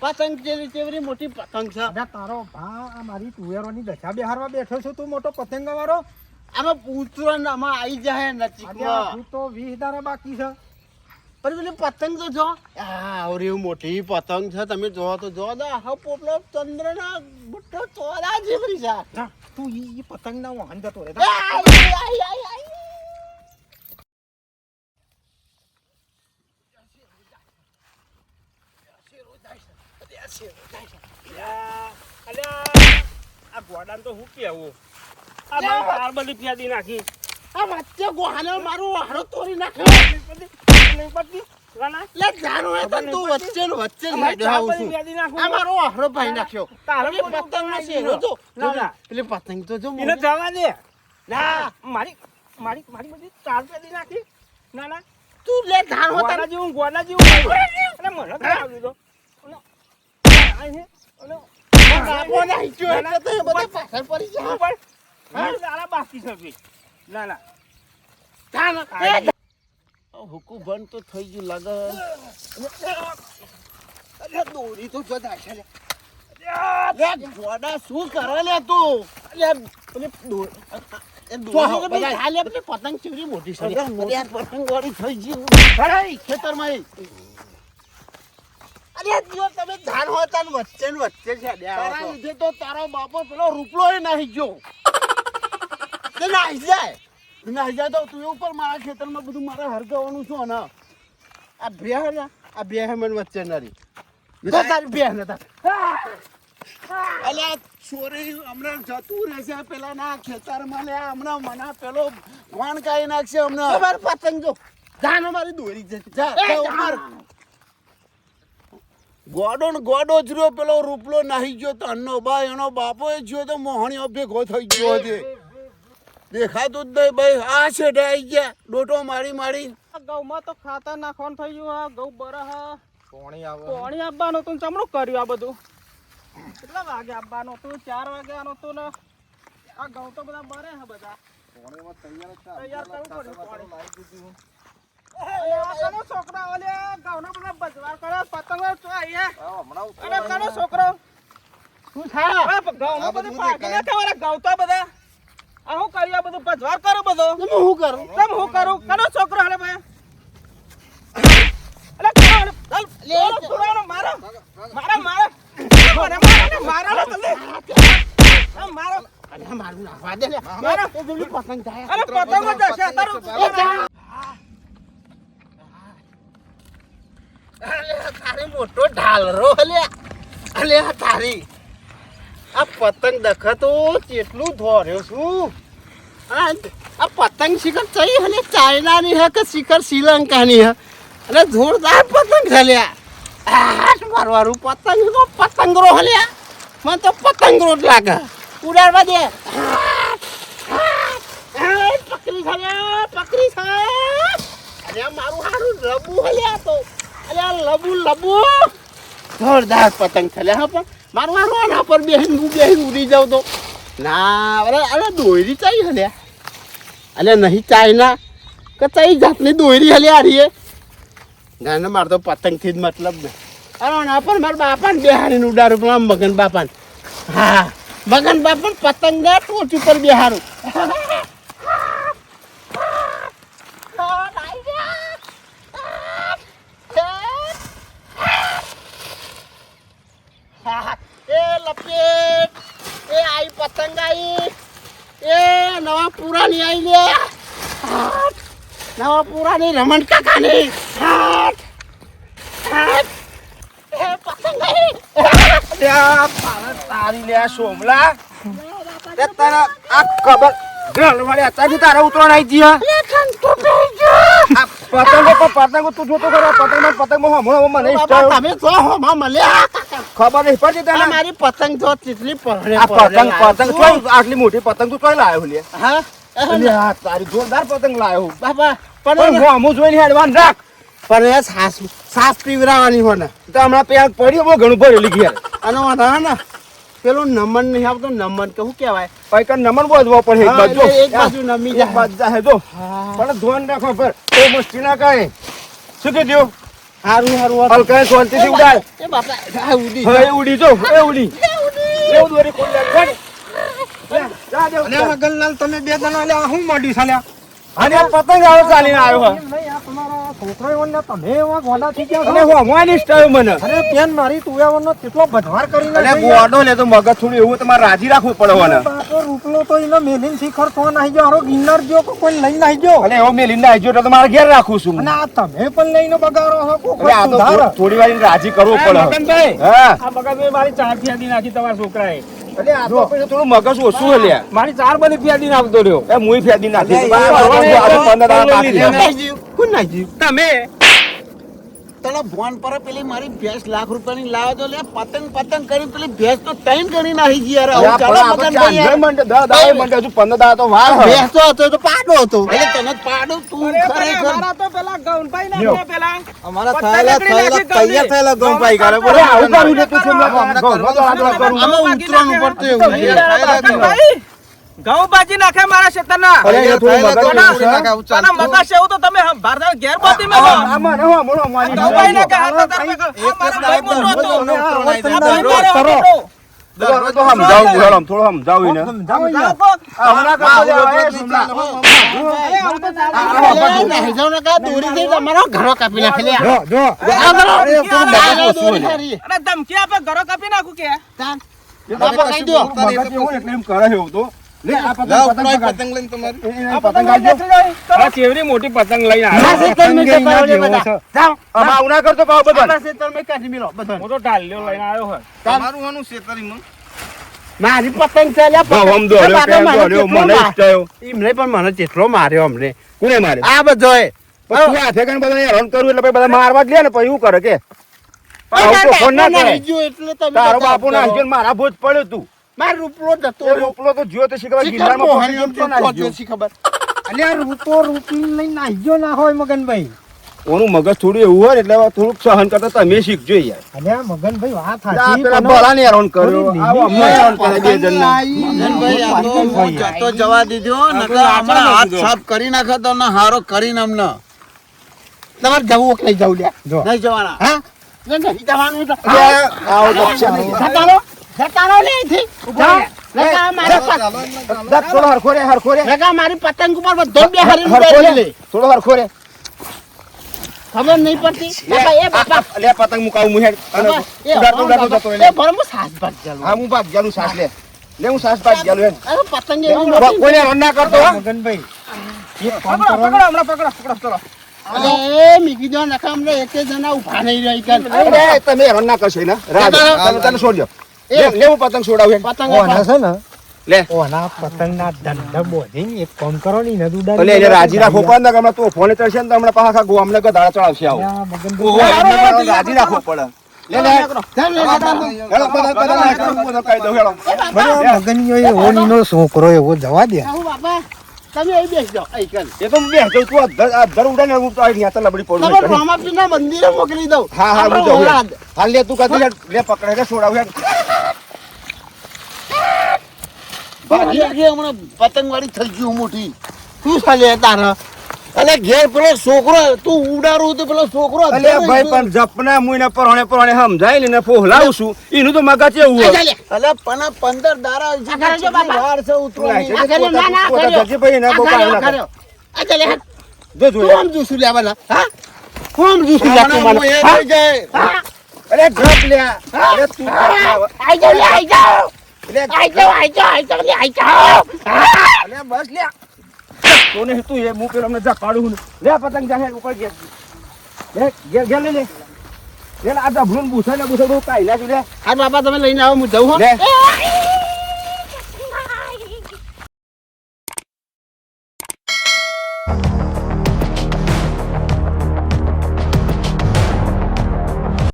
પતંગ તેવડી મોટી પતંગ છે. તારો ભા આ મારી તુવેરોની દશા બેહારવા બેઠો છું તું મોટો પતંગ વાળો આમાં પૂતરો ને આમાં આવી જાય આજે નજીકમાં તો વીસ દાડા બાકી છે. પણ પેલી પતંગ તો જો. આવરી મોટી પતંગ છે તમે જો તો જો. દો હા પોપલો ચંદ્ર ના બુટ્ટો ચોરા જેવડી છે. તું ઈ પતંગ ના વાહન જતો રે. આ ગોડાને તો હું કેવું આ મારી કારબલી ફેદી નાખી. આ વચ્ચે ગોહાને મારું હારો તોડી નાખ્યો નહીં પડતી લે ને ના. હુકુ બંધ તો થઈ ગયું લાગે. અરે દોરી તો જો છે. લે શું કરે લે તું? પતંગ ચીવડી મોટી પતંગ વાળી થઈ ગઈ. ખેતરમાં. અરે જો તમે ધાન હોય વચ્ચે ને વચ્ચે છે તારા લીધે તો તારો બાપો પેલો રૂપલો નાહી ગયો. નાહી જાય. નાહી જાય તો તું ઉપર મારા ખેતરમાં બધું મારે હરગાવાનું છું ને આ બે ને આ બે મને વચ્ચે નરી. તારી બે નતા અલ્યા છોરી હમણાં જતું રહેશે પેલા ના ખેતરમાં લે હમણાં મને પેલો કોણ કાઢી નાખશે હમણાં. અમારે પતંગ જો. જાન અમારી દોરી જા જા ઉપર ગોડો ને ગોડો જ રહ્યો પેલો રૂપલો નાહી ગયો તો અન્નો ભાઈ એનો બાપો એ જ્યો તો મોહણીઓ ભેગો થઈ ગયો હતો દેખાતું જ નહીં ભાઈ. આ છે ડાઈ ગયા. ડોટો મારી મારી. ગૌમાં તો ખાતર નાખવાનું થઈ ગયું હા. ગૌ બરહ. કોણી આવે પાણી આપવાનું હતું ને ચમણું કર્યું આ બધું. કેટલા વાગે આપવાનું હતું? ચાર વાગે આનું હતું ને. આ ગૌ તો બધા બરે હા બધા. તૈયાર કરવું પડ્યું પાણી. છોકરા ઓલે ઘઉંના બધા બજવાર કરે. પતંગો હમણાં છોકરો? શું થાય? આ ઘઉંમાં બધું આ હું કર્યું આ બધું પજવાર કરો બધો? તમે હું કરો? કેમ હું કરું? કનો છોકરો હાલે ભાઈ? અલે કનો ચાલ લે, લે. મારો. મારા મારા. મને મારા. ને મારા લો. જલ્દી આ મારો. અરે મારું નાખવા દે લે. મારો. એ પેલી પતંગ થાય અરે પતંગો જશે તારો. અલે તારે મોટો ઢાલરો અલે અલે તારી. આ પતંગ દખતો કેટલું ધોર્યો છું. આ પતંગ શિખર ચઈ અને ચાઇનાની હે કે શિખર શ્રીલંકાની હે? અને જોરદાર પતંગ છે લ્યા. આઠ મારવારું પતંગ પતંગરો હલ્યા મને તો પતંગરો જ લાગે. ઉડાડવા દે. પકડી છે લ્યા, પકડી છે. અરે મારું હારું લબુ હલ્યા તો. આ લબુ લબુ. જોરદાર પતંગ થલ્યા લ્યા હા પણ. મારું હારું આના પર બેહીન હું બેહીન ઉડી જાઉં તો. ના, અરે અરે, દોયરી ચાઈ હલ્યા અલે, નહીં ચાઇના કે ચાઈ જાતની દોયરી હલે હારીએ ના ના, મારે તો પતંગથી જ મતલબ ને. અરે, ના પર મારા બાપાને બેહારીને ઉડાડું આમ મગન બાપાને. હા, મગન બાપાને પતંગ ના ટોચ ઉપર બેહારું એ લપેટ. એ આઈ પતંગ આઈ એ નવા પુરાની આઈ લે. હાટ. નવા પુરાની રમણ કાકાની. હાટ. હાટ. એ પતંગ આઈ તારી લે સોમલા તે તારા આ ખબર ગળ વાળી અત્યારથી તારા ઉતરણ આવી ગયા. ગયો. પતંગો પતંગો તું જોતો ખરો પતંગ પતંગમાં હમણાં મને તમે જો હોમાં મળ્યા. ખબર નહીં પડતી તને? મારી પતંગ તો કેટલી પડે આ પતંગ પતંગ છું. આટલી મોટી પતંગ તું કઈ લાવ્યો લે? હા? અલે આ તારી જોરદાર પતંગ લાવ્યો બાબા પણ હું અમુ જોઈને હેડવાન રાખ. પણ એ સાસ સાસ પીવરાવાની હોય તો હમણાં પેલા પડ્યો બહુ ઘણું ભરેલી ઘેર. અને વાંધા ને પેલો નમન નહીં આવતો નમન કે શું કહેવાય? પછી કઈ નમન બોધવો પડે એક બાજુ એક બાજુ નમી એક. બાજુ જો હા. પણ ધોન રાખો પર તો મસ્તી ના કરે. શું કીધું હારું હારું હલકા શાંતિથી ઉડાય એ બાપા આ ઉડી હવે ઉડી જો એ ઉડી. દોરી ખોલી જા. જા, જા, મગનલાલ તમે બે જણા અલ્યા શું મોડી ચાલ્યા અને પતંગ આવો ચાલીને આવ્યો છોકરો એવો ને તમે એવા ગોડા થઈ ગયા અને છો. હોમવાની સ્ટાઈલ મને. અરે પેન મારી તુવેરનો કેટલો બધવાર કરીને અને ગોડો ને તો મગજ થોડું એવું તમારે રાજી રાખવું પડે બાપો રૂપલો તો એને મેલીને શિખર થવા નાહી ગયો. હારો ગિરનાર ગયો કોઈ લઈ નાહી ગયો? અને એવો મેલીને આવજો તો તમારે ઘેર રાખું છું. અને આ તમે પણ લઈને બગાડો આ તો થોડી વાર રાજી કરવું પડે. મગનભાઈ હા. આ મગનભાઈ મારી ચાર નાખી તમારા છોકરાએ. તો થોડું મગજ ઓછું હે મારી ચાર બધી ફિયાદી નાખતો રહ્યો એ મુઈ ફેદી નાખી. તમે? તને ફોન પર પેલી મારી ભેંસ લાખ રૂપિયાની લાવે તો લે પતંગ પતંગ કરી પેલી ભેંસ તો ત્રણ ગણી નાખી ગઈ યાર અરે આવું ચાલો મગન ભાઈ તો યાર. મંડે, દા દા મંડે, હજુ 15 દા તો વાર ભેંસ તો હતો તો પાડો હતો એટલે તને જ પાડો તું ખરેખર તો પેલા ગૌનભાઈ ના પેલા અમારા થયેલા- થયેલા તૈયાર થયેલા ગૌનભાઈ કરે. અરે આવું કરું છે તું સમજો ના કરે? ઘઉંમાં તો આટલા કરું. આમાં એવું છે. ગૌનભાઈ, ઘઉં બાજી નાખે મારા થોડું છે. અને મગજ એવું તો તમે હમ- ભારત ઘેર બાંધી મેલો આ- આ મને હો, મને હમણાં ગૌભાઈ નાખે આ હાથ તાર પકડ. આ મારો ભાઈ મોટો હતો. તો સમજાવું હેડો, થોડું સમજાવું એને. સમજાવો યાર. આ હમણાં કરતો જાવ, એ સુમલા. અરે, નહીં જાઉં ને કાં દોરી દઈ તમારો ઘરો કાપી નાખે લે. જો જો આ કરો. અરે, થોડું મગજ આ ઓછું દોરી એને. ખરી. અને ધમકી આપે ઘરો કાપી નાખું કે તાન. બાપા કહી દો. મગજ એવું એટલે એમ કરે એવું તો. લે, આ પતંગ- પતંગ પકડ. એ- એ પતંગ પતંગ આ ચેવડી મોટી પતંગ લઈને આવ્યો? પતંગ બધા. જાઓ. કરતો પાવ બધા. મેં કાઢી મેલો આવ્યો મારી પતંગ ચાલ્યા પતંગ. દોડ્યો, મને. એમને પણ મને જેટલો માર્યો અમને. કોને માર્યો? આ બધોય હાથે કરીને બધાને હેરાન કરું એટલે બધા મારવા જ લે ને પછી એવું કરે કે? આવું તો ફોન ના કરે. એટલે તમે તારો બાપુ ના મારા ભોજ પડ્યો તું. મારો રૂપલો જતો રૂપલો તો જ્યો તે શીખવા ગિરનારમાં ખબર પહોંચી ગયો તો ના પહોંચ્યો, ગયો. શી ખબર રૂપો રૂપી લઈને નાહી ગયો ના હોય મગનભાઈ. ઓનું મગજ થોડું એવું હોય એટલે થોડુંક સહન કરતા તમે શીખજો યાર. અલ્યા મગનભાઈ વાત સાચી પેલા બળાને હેરાન કર્યો. આવો અમને હેરાન કરે બે જણ મગનભાઈ, આ તો હું જતો જવા દીધો નકર હમણાં હાથ સાફ કરી નાખે તો ને હારો કરીને અમને. તમારે જવું કે નહીં જવું લ્યા? નહીં જવાના. હા? નહીં, જવાનું તો. આવો દક્ષા નહીં. જતા રહો, જતા રહો અહીંથી. નકર મારી પત- દક્ષ થોડો હરખો રે હરખો રે નકર મારી પતંગ ઉપર બધો બેહારીને હરખો બેસી રે લે. થોડો હરખો રે ખબર નહીં પડતી બાપા, એ બાપા આ- લે પતંગ મુકાવું હું હેડ અને બાપા, એ ઉડાડતો ઉડાડતો જતો એ રહે. ભલે હું સાસ ભાત ચાલું. હા હું ભાગ ગયેલું સાસ લે લે હું સાસ ભાગ ગયેલું હેડ અરે પતંગ એવી મોટી. કોઈને હેરાન ના કરતો હો. મગનભાઈ એક કામ પકડો કરો પકડો હમણાં પકડો પકડો ચલો અરે, મીકી દો નકર અમને એકે જણા ઊભા નહીં રહી કાન. અરે, તમે હેરાન ના કરશો ને રાહ તમે તને છોડજો એ. લે. હું પતંગ છોડાવું પતંગ ઓના છે ને? લે. ઓના પતંગના દંડ બોધીને એક ફોન કરો ને એને જ એટલે એને રાજી રાખો પણ ને હમણાં તું ફોને ચડશે ને હમણાં પાછા આખા ગોમને ગધાડા ચડાવશે આવો. ઓહો, રાજી રાખો પડે લે લે. બધા- બધા નાખો, કહી દઉં, છોકરો એવો જવા દે. બાપા. તમે અહીં બેસી જાઓ. અહીં એ તો બેસ જાઉં, તું આ ધર ઉડાડીને હું તો અહીં ત્યાં લબડી પડું. મંદિરે મોકલી દઉં. હા હા હું જાઉં. હાલ લે તું કદી લે પકડે લે છોડાવ. ભાગી નાખી હમણાં થઈ ગયું મોટી શું ચાલે તારા અલે ઘેર પેલો છોકરો તું ઉડાડું તો પેલો છોકરો અલે ભાઈ પણ જપના મુઈને પરણે પરણે સમજાય ને ફોહલાવું છું એનું તો મગજ એવું હોય અલે પણ પંદર દારા હજી બાપા. વાર છે ઉતરવાની. ના, ના, કર્યો. કામ કર્યો, ના કરે. કર્યો. આ ચાલે, જો જો આમ જોશું લેવાના હા હું આમ જોશું મને? અરે જપ લ્યા અરે તું જપ આઈ જાઓ લે, આઈ જાઓ. અરે આઈ જાઓ, આઈ જાઓ, આઈ? અરે બસ લ્યા તો ને તું એ હું પેલો અમને પાડું ને. લે પતંગ જાહે ઉપર લે ઘેર ઘેર લે. લે લે આ ડબલું બુસા ને બહુ કાઈ નાખ્યું લે હા બાપા તમે લઈને આવો હું જઉં હો. લે.